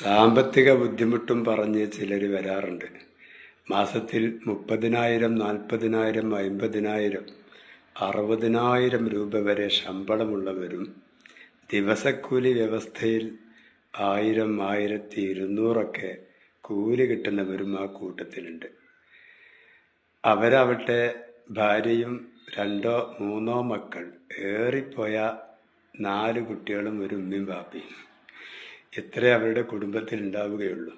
സാമ്പത്തിക ബുദ്ധിമുട്ടും പറഞ്ഞ് ചിലർ വരാറുണ്ട്. മാസത്തിൽ മുപ്പതിനായിരം നാൽപ്പതിനായിരം അമ്പതിനായിരം അറുപതിനായിരം രൂപ വരെ ശമ്പളമുള്ളവരും ദിവസക്കൂലി വ്യവസ്ഥയിൽ ആയിരം ആയിരത്തി ഇരുന്നൂറൊക്കെ കൂലി കിട്ടുന്നവരും ആ കൂട്ടത്തിലുണ്ട്. അവരവട്ടെ ഭാര്യയും രണ്ടോ മൂന്നോ മക്കൾ ഏറിപ്പോയ നാല് കുട്ടികളും ഒരു ഉമ്മയും ബാപ്പയും ഇത്രേ അവരുടെ കുടുംബത്തിൽ ഉണ്ടാവുകയുള്ളൂ.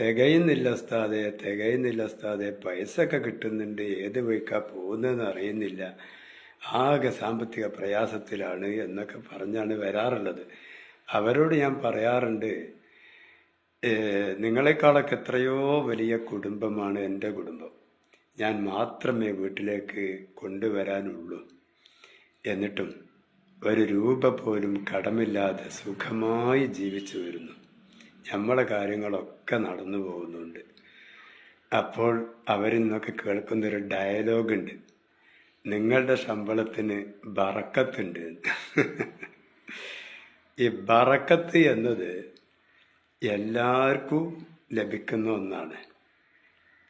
തികയുന്നില്ല ഉസ്താദെ തികയുന്നില്ല ഉസ്താദെ പൈസ ഒക്കെ കിട്ടുന്നുണ്ട്. ഏത് വഴിക്കാ പോകുന്നതെന്ന് അറിയുന്നില്ല. ആകെ സാമ്പത്തിക പ്രയാസത്തിലാണ് എന്നൊക്കെ പറഞ്ഞാണ് വരാറുള്ളത്. അവരോട് ഞാൻ പറയാറുണ്ട് നിങ്ങളെക്കാളൊക്കെ എത്രയോ വലിയ കുടുംബമാണ് എന്റെ കുടുംബം. ഞാൻ മാത്രമേ വീട്ടിലേക്ക് കൊണ്ടുവരാനുള്ളൂ. എന്നിട്ടും ഒരു രൂപ പോലും കടമില്ലാതെ സുഖമായി ജീവിച്ചു വരുന്നു. നമ്മളെ കാര്യങ്ങളൊക്കെ നടന്നു പോകുന്നുണ്ട്. അപ്പോൾ അവരിന്നൊക്കെ കേൾക്കുന്നൊരു ഡയലോഗുണ്ട്. നിങ്ങളുടെ ശമ്പളത്തിന് ബറക്കത്തുണ്ട്. ഈ ബറക്കത്ത് എന്നത് എല്ലാവർക്കും ലഭിക്കുന്ന ഒന്നാണ്.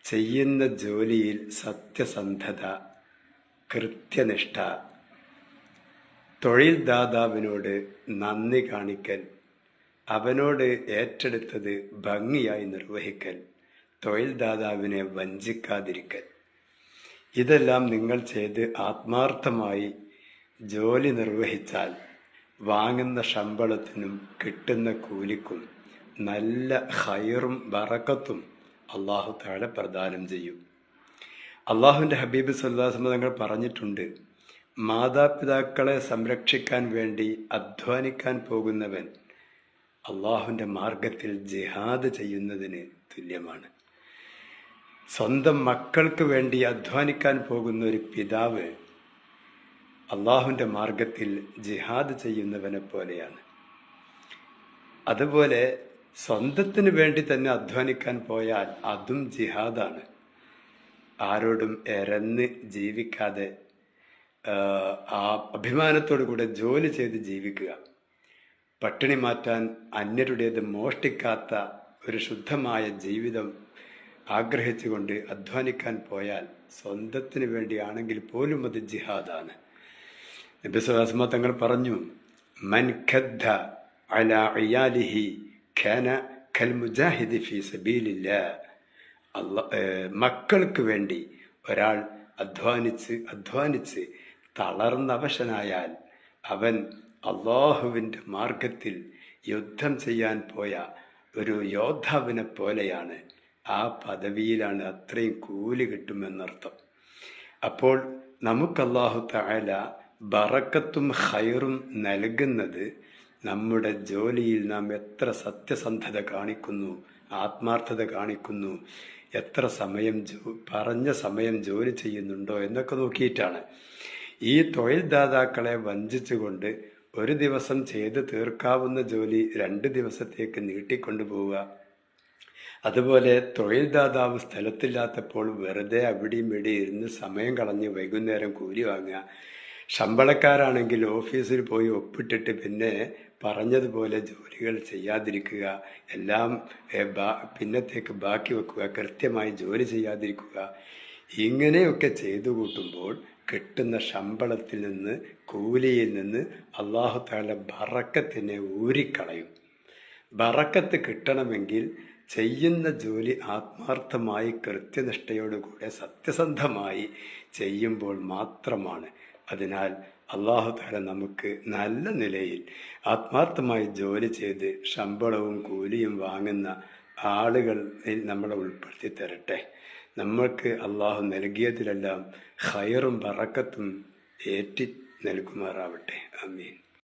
ചെയ്യുന്ന ജോലിയിൽ സത്യസന്ധത കൃത്യനിഷ്ഠ തൊഴിൽ ദാതാവിനോട് നന്ദി കാണിക്കൽ അവനോട് ഏറ്റെടുത്തത് ഭംഗിയായി നിർവഹിക്കൽ തൊഴിൽ ദാതാവിനെ വഞ്ചിക്കാതിരിക്കൽ. ഇതെല്ലാം നിങ്ങൾ ചെയ്ത് ആത്മാർത്ഥമായി ജോലി നിർവഹിച്ചാൽ വാങ്ങുന്ന ശമ്പളത്തിനും കിട്ടുന്ന കൂലിക്കും നല്ല ഹൈറും ബറക്കത്തും അള്ളാഹു താഴെ പ്രദാനം ചെയ്യും. അള്ളാഹുവിന്റെ ഹബീബ് സല്ലാസ്മ തങ്ങൾ പറഞ്ഞിട്ടുണ്ട് മാതാപിതാക്കളെ സംരക്ഷിക്കാൻ വേണ്ടി അധ്വാനിക്കാൻ പോകുന്നവൻ അള്ളാഹുവിന്റെ മാർഗത്തിൽ ജിഹാദ് ചെയ്യുന്നതിന് തുല്യമാണ്. സ്വന്തം മക്കൾക്ക് വേണ്ടി അധ്വാനിക്കാൻ പോകുന്ന ഒരു പിതാവ് അള്ളാഹുവിന്റെ മാർഗത്തിൽ ജിഹാദ് ചെയ്യുന്നവനെ പോലെയാണ്. അതുപോലെ സ്വന്തത്തിന് വേണ്ടി തന്നെ അധ്വാനിക്കാൻ പോയാൽ അതും ജിഹാദാണ്. ആരോടും എരന്ന് ജീവിക്കാതെ ആ, അഭിമാനത്തോടു കൂടെ ജോലി ചെയ്ത് ജീവിക്കുക. പട്ടിണി മാറ്റാൻ അന്യരുടേത് മോഷ്ടിക്കാത്ത ഒരു ശുദ്ധമായ ജീവിതം ആഗ്രഹിച്ചുകൊണ്ട് അധ്വാനിക്കാൻ പോയാൽ സ്വന്തത്തിന് വേണ്ടിയാണെങ്കിൽ പോലും അത് ജിഹാദാണ്. നബിസ്വലാസ്മ തങ്ങൾ പറഞ്ഞു മൻ ഖദ്ദ അല അയാലിഹി ഖൽ മുജാഹിദി ഫി സബീലില്ല അല്ല മക്കൾക്ക് വേണ്ടി ഒരാൾ അധ്വാനിച്ച് അധ്വാനിച്ച് തളർന്നവശനായാൽ അവൻ അള്ളാഹുവിന്റെ മാർഗത്തിൽ യുദ്ധം ചെയ്യാൻ പോയ ഒരു യോദ്ധാവിനെ പോലെയാണ് ആ പദവിയിലാണ് അത്രയും കൂലി കിട്ടുമെന്നർത്ഥം. അപ്പോൾ നമുക്ക് അള്ളാഹു താല ബറക്കത്തും ഹൈറും നൽകുന്നത് നമ്മുടെ ജോലിയിൽ നാം എത്ര സത്യസന്ധത കാണിക്കുന്നു ആത്മാർത്ഥത കാണിക്കുന്നു എത്ര സമയം പറഞ്ഞ സമയം ജോലി ചെയ്യുന്നുണ്ടോ എന്നൊക്കെ നോക്കിയിട്ടാണ്. ഈ തൊഴിൽദാതാക്കളെ വഞ്ചിച്ചുകൊണ്ട് ഒരു ദിവസം ചെയ്ത് തീർക്കാവുന്ന ജോലി രണ്ട് ദിവസത്തേക്ക് നീട്ടിക്കൊണ്ടുപോവുക. അതുപോലെ തൊഴിൽദാതാവ് സ്ഥലത്തില്ലാത്തപ്പോൾ വെറുതെ അവിടെയും ഇവിടെ ഇരുന്ന് സമയം കളഞ്ഞ് വൈകുന്നേരം കൂലി വാങ്ങുക. ശമ്പളക്കാരാണെങ്കിൽ ഓഫീസിൽ പോയി ഒപ്പിട്ടിട്ട് പിന്നെ പറഞ്ഞതുപോലെ ജോലികൾ ചെയ്യാതിരിക്കുക. എല്ലാം പിന്നത്തേക്ക് ബാക്കി വെക്കുക. കൃത്യമായി ജോലി ചെയ്യാതിരിക്കുക. ഇങ്ങനെയൊക്കെ ചെയ്തു കൂട്ടുമ്പോൾ കിട്ടുന്ന ശമ്പളത്തിൽ നിന്ന് കൂലിയിൽ നിന്ന് അള്ളാഹു താല ബറക്കത്തിനെ ഊരിക്കളയും. ബറക്കത്ത് കിട്ടണമെങ്കിൽ ചെയ്യുന്ന ജോലി ആത്മാർത്ഥമായി കൃത്യനിഷ്ഠയോടുകൂടെ സത്യസന്ധമായി ചെയ്യുമ്പോൾ മാത്രമാണ്. അതിനാൽ അള്ളാഹു താല നമുക്ക് നല്ല നിലയിൽ ആത്മാർത്ഥമായി ജോലി ചെയ്ത് ശമ്പളവും കൂലിയും വാങ്ങുന്ന ആളുകളിൽ നമ്മളെ ഉൾപ്പെടുത്തി തരട്ടെ. നമ്മൾക്ക് അള്ളാഹു നൽകിയതിലെല്ലാം ഹയറും പറക്കത്തും ഏറ്റി നൽകുമാറാവട്ടെ. അമീൻ